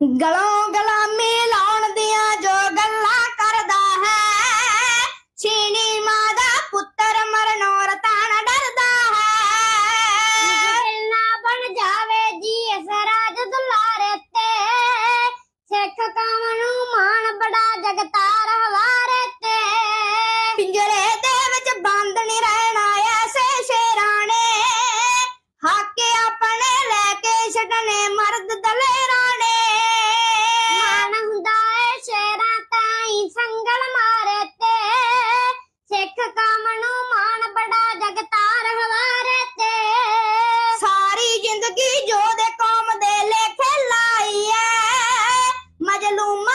ਗਲੋਂ ਗੁਲਾਮੀ ਲਾਉਣ ਦੀਆਂ ਜੋ ਗੱਲਾਂ ਕਰਦਾ ਹੈ। ਛੀਣੀ ਮਾਂ ਦਾ ਪੁੱਤਰ ਮਰਨੋਂ ਰਤਾਨ ਡਰਦਾ ਹੈ। ਗੱਲਾਂ ਬਣ ਜਾਵੇ ਜੀ ਇਸ ਰਾਜ ਦੁਲਾਰੇ ਤੇ। ਸਿੱਖ ਕੌਮ ਨੂੰ ਮਾਣ ਬੜਾ ਜਗਤਾਰ ਹਵਾਰੇ ਤੇ। ਪਿੰਜਰੇ ਦੇ ਵਿੱਚ ਬੰਦ ਨਹੀਂ ਰਹਿਣਾ ਐਸੇ ਸ਼ੇਰਾਂ ਨੇ। ਹੱਕ ਆਪਣੇ ਲੈ ਕੇ ਛੱਡਣੇ ਮਰਦ No.